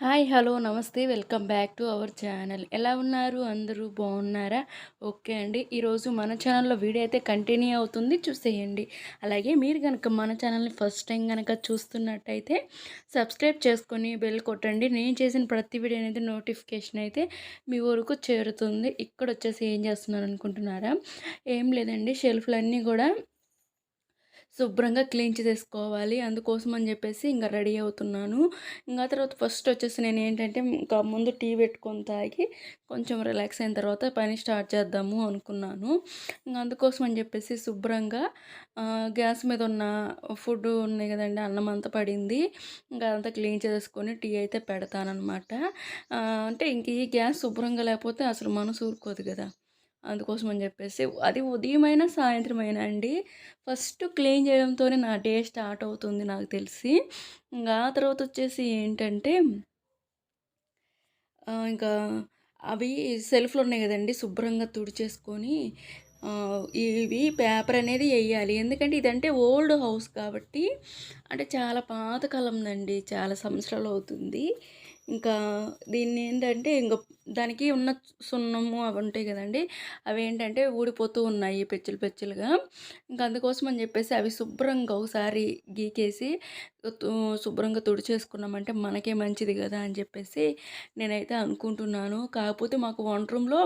Hi hello నమస్తే. Welcome back to our channel. ఎలా ఉన్నారు? అందరూ బాగున్నారా? ఓకే అండి. ఈరోజు మన ఛానల్లో వీడియో అయితే కంటిన్యూ అవుతుంది. చూసేయండి. అలాగే మీరు కనుక మన ఛానల్ని ఫస్ట్ టైం కనుక చూస్తున్నట్టయితే సబ్స్క్రైబ్ చేసుకొని బెల్ కొట్టండి. నేను చేసిన ప్రతి వీడియో అనేది నోటిఫికేషన్ అయితే మీ వరకు చేరుతుంది. ఇక్కడ వచ్చేసి ఏం చేస్తున్నారు అనుకుంటున్నారా ఏం లేదండి. షెల్ఫ్లన్నీ కూడా శుభ్రంగా క్లీన్ చేసుకోవాలి అందుకోసం అని చెప్పేసి ఇంకా రెడీ అవుతున్నాను. ఇంకా తర్వాత ఫస్ట్ వచ్చేసి నేను ఏంటంటే ఇంకా ముందు టీ పెట్టుకొని తాగి కొంచెం రిలాక్స్ అయిన తర్వాత పని స్టార్ట్ చేద్దాము అనుకున్నాను. ఇంకా అందుకోసం అని చెప్పేసి శుభ్రంగా గ్యాస్ మీద ఉన్న ఫుడ్ ఉన్నాయి కదండి అన్నం అంతా పడింది. ఇంకా అదంతా క్లీన్ చేసుకొని టీ అయితే పెడతానమాట అంటే ఇంక ఈ గ్యాస్ శుభ్రంగా లేకపోతే అసలు మనసు ఊరుకోదు కదా. అందుకోసం అని చెప్పేసి అది ఉదయమైన సాయంత్రం అండి ఫస్ట్ క్లీన్ చేయడంతోనే నా డే స్టార్ట్ అవుతుంది నాకు తెలిసి. ఇంకా ఆ తర్వాత వచ్చేసి ఏంటంటే ఇంకా అవి సెల్ఫ్లు ఉన్నాయి కదండి శుభ్రంగా తుడిచేసుకొని ఇవి పేపర్ అనేది వేయాలి. ఎందుకంటే ఇదంటే ఓల్డ్ హౌస్ కాబట్టి అంటే చాలా పాతకాలం అండి చాలా సంవత్సరాలు అవుతుంది. ఇంకా దీన్ని ఏంటంటే ఇంకా దానికి ఉన్న సున్నము అవి ఉంటాయి కదండి. అవి ఏంటంటే ఊడిపోతూ ఉన్నాయి పెచ్చులు పెచ్చులుగా. ఇంకా అందుకోసం అని చెప్పేసి అవి శుభ్రంగా ఒకసారి గీకేసి శుభ్రంగా తుడిచేసుకున్నామంటే మనకే మంచిది కదా అని చెప్పేసి నేనైతే అనుకుంటున్నాను. కాకపోతే మాకు వంట రూమ్లో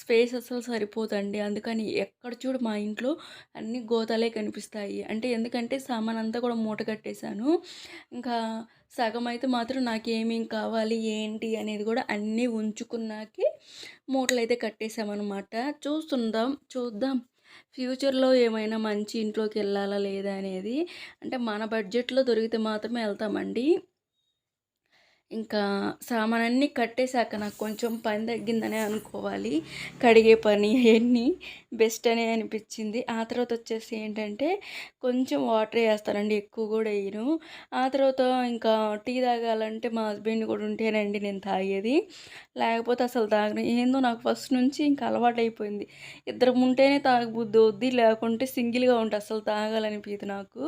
స్పేస్ అసలు సరిపోతండి అందుకని ఎక్కడ చూడు మా ఇంట్లో అన్ని గోతాలే కనిపిస్తాయి. అంటే ఎందుకంటే సామాన్ అంతా కూడా మూట కట్టేశాను. ఇంకా సగం అయితే మాత్రం నాకేమేం కావాలి ఏంటి అనేది కూడా అన్నీ ఉంచు ఉంచుకున్నాకే మూటలు అయితే కట్టేసామన్నమాట చూస్తుందాం చూద్దాం. ఫ్యూచర్లో ఏమైనా మంచి ఇంట్లోకి వెళ్ళాలా లేదా అనేది అంటే మన బడ్జెట్లో దొరికితే మాత్రమే వెళ్తామండి. ఇంకా సామానన్నీ కట్టేశాక నాకు కొంచెం పని తగ్గిందనే అనుకోవాలి. కడిగే పని అవన్నీ బెస్ట్ అనే అనిపించింది ఆ తర్వాత వచ్చేసి ఏంటంటే కొంచెం వాటర్ వేస్తానండి ఎక్కువ కూడా వేయను ఆ తర్వాత ఇంకా టీ తాగాలంటే మా హస్బెండ్ కూడా ఉంటేనండి నేను తాగేది. లేకపోతే అసలు తాగను. ఏందో నాకు ఫస్ట్ నుంచి ఇంకా అలవాటు అయిపోయింది ఇద్దరం ఉంటేనే తాగబుద్ది వద్ది లేకుంటే సింగిల్గా ఉంటే అసలు తాగాలనిపించదు నాకు.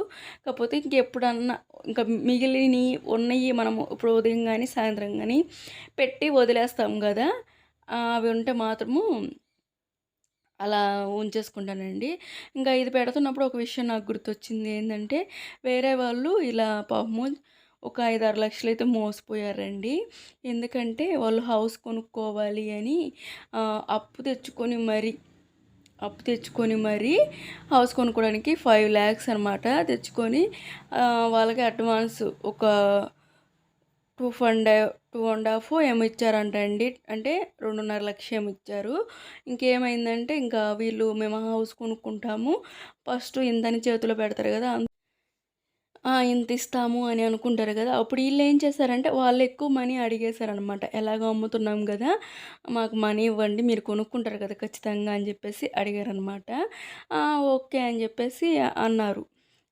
కాకపోతే ఇంకెప్పుడన్నా ఇంకా మిగిలిన ఉన్నాయి మనము ఇప్పుడు ఉదయం కానీ సాయంత్రం కానీ పెట్టి వదిలేస్తాం కదా అవి ఉంటే మాత్రము అలా ఉంచేసుకుంటానండి. ఇంకా ఇది పెడుతున్నప్పుడు ఒక విషయం నాకు గుర్తొచ్చింది ఏంటంటే వేరే వాళ్ళు ఇలా పాపము ఒక ఐదు ఆరు లక్షలు అయితే మోసపోయారండి. ఎందుకంటే వాళ్ళు హౌస్ కొనుక్కోవాలి అని అప్పు తెచ్చుకొని మరి అప్పు తెచ్చుకొని మరి హౌస్ కొనుక్కోవడానికి ఫైవ్ ల్యాక్స్ అనమాట తెచ్చుకొని వాళ్ళకి అడ్వాన్స్ ఒక టూ ఫండ్ టూ అండ్ హాఫ్ ఏమో ఇచ్చారంట అండి. అంటే రెండున్నర లక్ష ఏమి ఇచ్చారు. ఇంకేమైందంటే ఇంకా వీళ్ళు మేము హౌస్ కొనుక్కుంటాము. ఫస్ట్ ఇంతని చేతిలో పెడతారు కదా ఇంత ఇస్తాము అని అనుకుంటారు కదా. అప్పుడు వీళ్ళు ఏం చేశారంటే వాళ్ళు ఎక్కువ మనీ అడిగేశారనమాట ఎలాగో అమ్ముతున్నాం కదా మాకు మనీ ఇవ్వండి మీరు కొనుక్కుంటారు కదా ఖచ్చితంగా అని చెప్పేసి అడిగారనమాట ఓకే అని చెప్పేసి అన్నారు.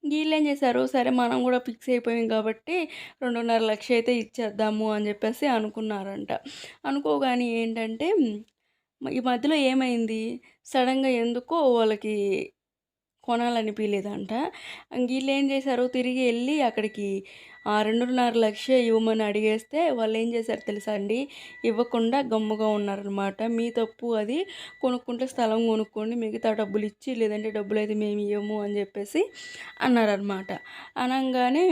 వీళ్ళు ఏం చేశారు? సరే మనం కూడా ఫిక్స్ అయిపోయాం కాబట్టి రెండున్నర లక్ష అయితే ఇచ్చేద్దాము అని చెప్పేసి అనుకున్నారంట. అనుకోగానే ఏంటంటే ఈ మధ్యలో ఏమైంది? సడన్గా ఎందుకో వాళ్ళకి కొనాలనిపించలేదంట వీళ్ళు ఏం చేశారు? తిరిగి వెళ్ళి అక్కడికి రెండున్నర లక్ష ఇవ్వమని అడిగేస్తే వాళ్ళు ఏం చేశారు తెలుసా అండి? ఇవ్వకుండా గమ్ముగా ఉన్నారనమాట మీ తప్పు అది. కొనుక్కుంటే స్థలం కొనుక్కోండి మిగతా డబ్బులు ఇచ్చి లేదంటే డబ్బులు అయితే మేము ఇవ్వము అని చెప్పేసి అన్నారనమాట అనగానే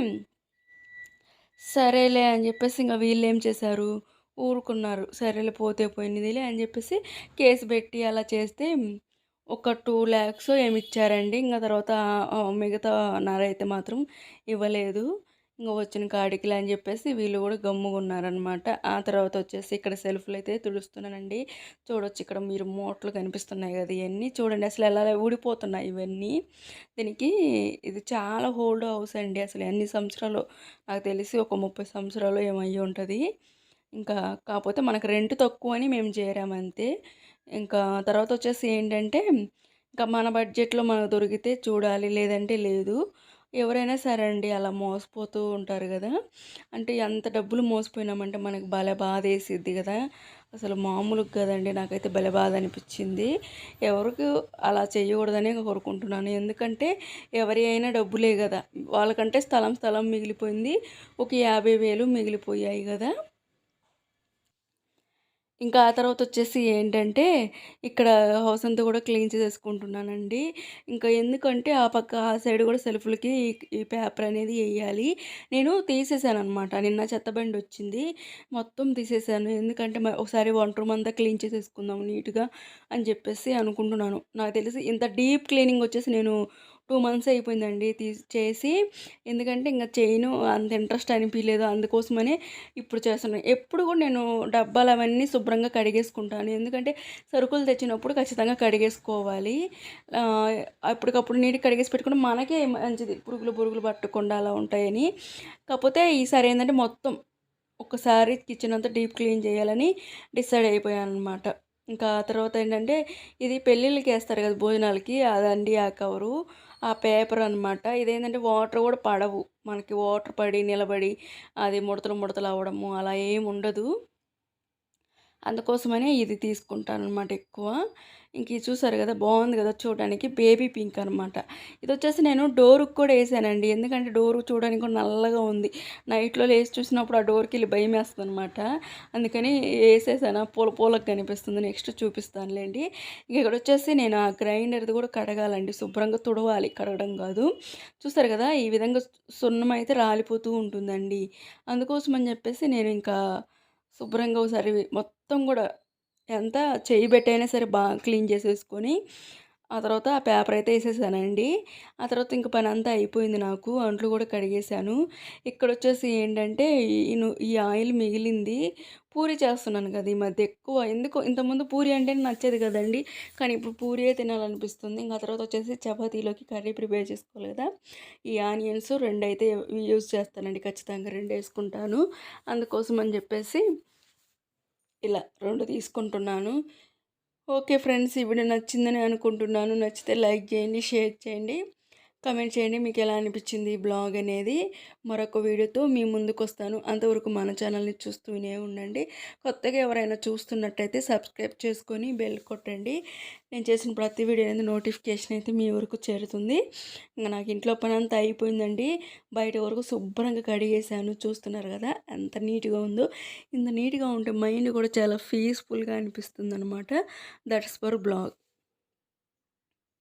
సరేలే అని చెప్పేసి ఇంకా వీళ్ళు ఏం చేశారు? ఊరుకున్నారు. సరేలే పోతే పోయినదిలే అని చెప్పేసి కేసు పెట్టి అలా చేస్తే ఒక టూ ల్యాక్స్ ఏమి ఇచ్చారండి. ఇంకా తర్వాత మిగతా నర అయితే మాత్రం ఇవ్వలేదు. ఇంకా వచ్చిన కాడికిలే అని చెప్పేసి వీళ్ళు కూడా గమ్ముగా ఉన్నారనమాట ఆ తర్వాత వచ్చేసి ఇక్కడ సెల్ఫ్లు అయితే తుడుస్తున్నానండి. చూడొచ్చు ఇక్కడ మీరు మోట్లు కనిపిస్తున్నాయి కదా ఇవన్నీ చూడండి అసలు ఎలా ఊడిపోతున్నాయి ఇవన్నీ. దీనికి ఇది చాలా హోల్డ్ హౌస్ అండి అసలు ఎన్ని సంవత్సరాలు? నాకు తెలిసి ఒక ముప్పై సంవత్సరాలు ఏమయ్యి ఉంటుంది. ఇంకా కాకపోతే మనకు రెంట్ తక్కువ అని మేము చేరామంతే ఇంకా తర్వాత వచ్చేసి ఏంటంటే ఇంకా మన బడ్జెట్లో మనకు దొరికితే చూడాలి. లేదంటే లేదు. ఎవరైనా సరే అండి అలా మోసపోతూ ఉంటారు కదా. అంటే ఎంత డబ్బులు మోసపోయినామంటే మనకు భలే బాధ వేసిద్ది కదా. అసలు మామూలుగా కదండి. నాకైతే భలే బాధ అనిపించింది ఎవరికి అలా చేయకూడదని కోరుకుంటున్నాను. ఎందుకంటే ఎవరి అయినా డబ్బులే కదా. వాళ్ళకంటే స్థలం స్థలం మిగిలిపోయింది. ఒక యాభై వేలు మిగిలిపోయాయి కదా. ఇంకా ఆ తర్వాత వచ్చేసి ఏంటంటే ఇక్కడ హౌస్ అంతా కూడా క్లీన్ చేసేసుకుంటున్నానండి. ఇంకా ఎందుకంటే ఆ పక్క ఆ సైడ్ కూడా సెల్ఫ్లకి ఈ పేపర్ అనేది వేయాలి నేను తీసేసాను అనమాట నిన్న చెత్తబండి వచ్చింది. మొత్తం తీసేసాను. ఎందుకంటే ఒకసారి వంట రూమ్ అంతా క్లీన్ చేసేసుకుందాం నీట్గా అని చెప్పేసి అనుకుంటున్నాను. నాకు తెలిసి ఇంత డీప్ క్లీనింగ్ వచ్చేసి నేను టూ మంత్స్ అయిపోయిందండి తీ చేసి. ఎందుకంటే ఇంకా చేయను అంత ఇంట్రెస్ట్ అనిపించలేదు అందుకోసమనే ఇప్పుడు చేస్తున్నాను ఎప్పుడు కూడా నేను డబ్బాలు అవన్నీ శుభ్రంగా కడిగేసుకుంటాను. ఎందుకంటే సరుకులు తెచ్చినప్పుడు ఖచ్చితంగా కడిగేసుకోవాలి. అప్పటికప్పుడు నీటి కడిగేసి పెట్టుకుంటే మనకే మంచిది. పురుగులు పురుగులు పట్టకుండా అలా ఉంటాయని. కాకపోతే ఈసారి ఏంటంటే మొత్తం ఒకసారి కిచెన్ అంతా డీప్ క్లీన్ చేయాలని డిసైడ్ అయిపోయాను అనమాట ఇంకా తర్వాత ఏంటంటే ఇది పెళ్ళిళ్ళకి వేస్తారు కదా భోజనాలకి అదండి ఆ కవరు. ఆ పేపర్ అనమాట ఇదేంటంటే వాటర్ కూడా పడవు. మనకి వాటర్ పడి నిలబడి అది ముడతలు ముడతలు అవ్వడము అలా ఏమి ఉండదు. అందుకోసమనే ఇది తీసుకుంటాను అనమాట ఎక్కువ. ఇంక ఇది చూసారు కదా బాగుంది కదా చూడడానికి. బేబీ పింక్ అనమాట ఇది వచ్చేసి నేను డోర్కి కూడా వేసానండి. ఎందుకంటే డోర్ చూడడానికి కూడా నల్లగా ఉంది. నైట్లో లేచి చూసినప్పుడు ఆ డోర్కి వెళ్ళి భయం వేస్తుంది అనమాట అందుకని వేసేసాను. పూల పూలకు కనిపిస్తుంది. నెక్స్ట్ చూపిస్తానులేండి. ఇంక ఇక్కడ వచ్చేసి నేను ఆ గ్రైండర్ది కూడా కడగాలండి. శుభ్రంగా తుడవాలి. కడగడం కాదు. చూసారు కదా ఈ విధంగా సున్నం అయితే రాలిపోతూ ఉంటుందండి. అందుకోసం అని చెప్పేసి నేను ఇంకా శుభ్రంగా ఒకసారి మొత్తం కూడా ఎంత చేయి పెట్టైనా సరే బాగా క్లీన్ చేసేసుకొని ఆ తర్వాత ఆ పేపర్ అయితే వేసేసానండి. ఆ తర్వాత ఇంక పని అంతా అయిపోయింది నాకు. అంట్లు కూడా కడిగేశాను. ఇక్కడ వచ్చేసి ఏంటంటే ఈ ఈ ఆయిల్ మిగిలింది. పూరి చేస్తున్నాను కదా ఈ మధ్య ఎక్కువ. ఎందుకు? ఇంతకుముందు పూరి అంటే నచ్చేది కదండి. కానీ ఇప్పుడు పూరియే తినాలనిపిస్తుంది. ఇంకా తర్వాత వచ్చేసి చపాతీలోకి కర్రీ ప్రిపేర్ చేసుకోవాలి కదా. ఈ ఆనియన్స్ రెండు అయితే యూజ్ చేస్తానండి. ఖచ్చితంగా రెండు వేసుకుంటాను. అందుకోసం అని చెప్పేసి ఇలా రెండు తీసుకుంటున్నాను. ఓకే ఫ్రెండ్స్ ఈ వీడియో నచ్చిందని అనుకుంటున్నాను. నచ్చితే లైక్ చేయండి షేర్ చేయండి. కమెంట్ చేయండి. మీకు ఎలా అనిపించింది బ్లాగ్ అనేది మరొక వీడియోతో మీ ముందుకు వస్తాను అంతవరకు మన ఛానల్ని చూస్తూనే ఉండండి. కొత్తగా ఎవరైనా చూస్తున్నట్టయితే సబ్స్క్రైబ్ చేసుకొని బెల్ కొట్టండి. నేను చేసిన ప్రతి వీడియో అనేది నోటిఫికేషన్ అయితే మీ వరకు చేరుతుంది. ఇంకా నాకు ఇంట్లో పని అంతా అయిపోయిందండి. బయట వరకు శుభ్రంగా కడిగేసాను చూస్తున్నారు కదా ఎంత నీట్గా ఉందో. ఇంత నీట్గా ఉంటే మైండ్ కూడా చాలా పీస్ఫుల్గా అనిపిస్తుంది అనమాట దట్స్ ఫర్ బ్లాగ్.